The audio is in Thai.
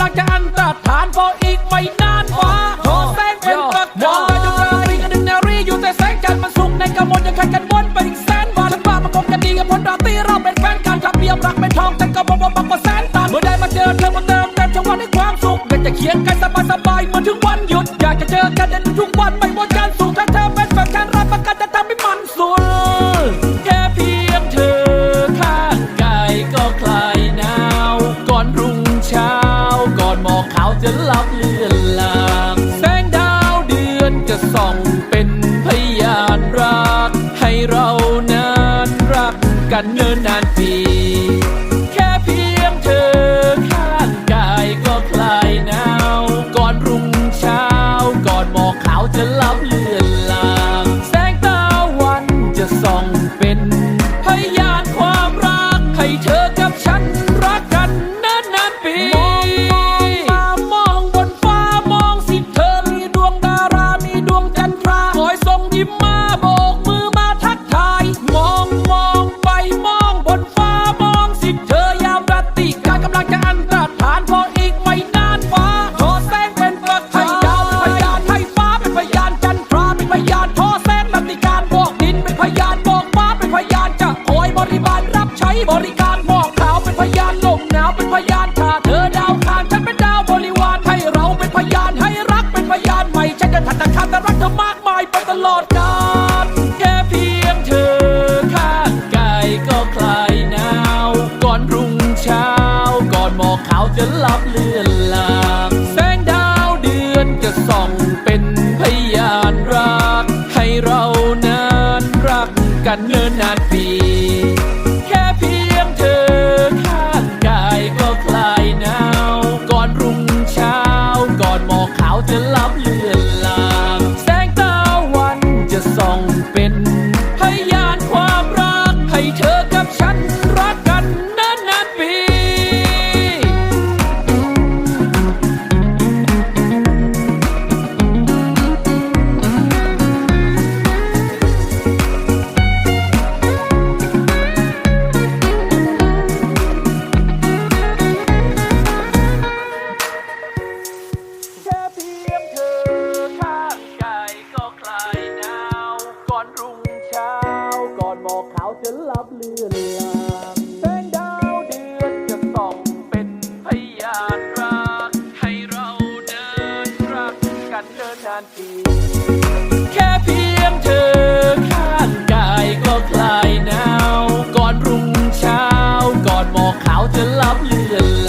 ำลังจะอันตรธานพออีกไม่นานฟ้าโทแสงเป็นประกายมองไปจนรารีกันดึงนารีอยู่แต่แสงจันทร์มันสุกในกำมลยังขัดกันวนไปอีกแสนบาทฉันว่ามันคงจะดีกับพ้นราตีเราเป็นแฟนกันรับเบียมรักเป็นทองแต่ก็บอกว่าบักกว่าแสนตันเมื่อได้มาเจอเธอมาเติมเต็มช่องวันให้ความสุขอยากจะเขียนกันสบายสบายๆเหมือนถึงวันหยุดอยากจะเจอกันในทุกวัน กันเนินนานปีแค่เพียงเธอข้างกายก็คลายหนาว ก่อนรุ่งเช้า ก่อนหมอกขาวจะลับเลือนลาง แสงตะวันจะส่องเป็น บใช้บริการหมอกขาวเป็นพยานลมหนาวเป็นพยานถ้าเธอดาวคานฉันเป็นดาวบริวารให้เราเป็นพยานให้รักเป็นพยานใหม่ฉันจะถัดแต่ขาดแต่รักเธอมากมายไปตลอด เป็น ก่อนหมอกขาวจะลับเลือนลางแสงดาวเดือนจะส่องเป็นพยานรัก ให้เราเดินรักกันเดินนานปีแค่เพียงเธอข้างกายก็คลายหนาว ก่อนรุ่งเช้า ก่อนหมอกขาวจะลับเลือน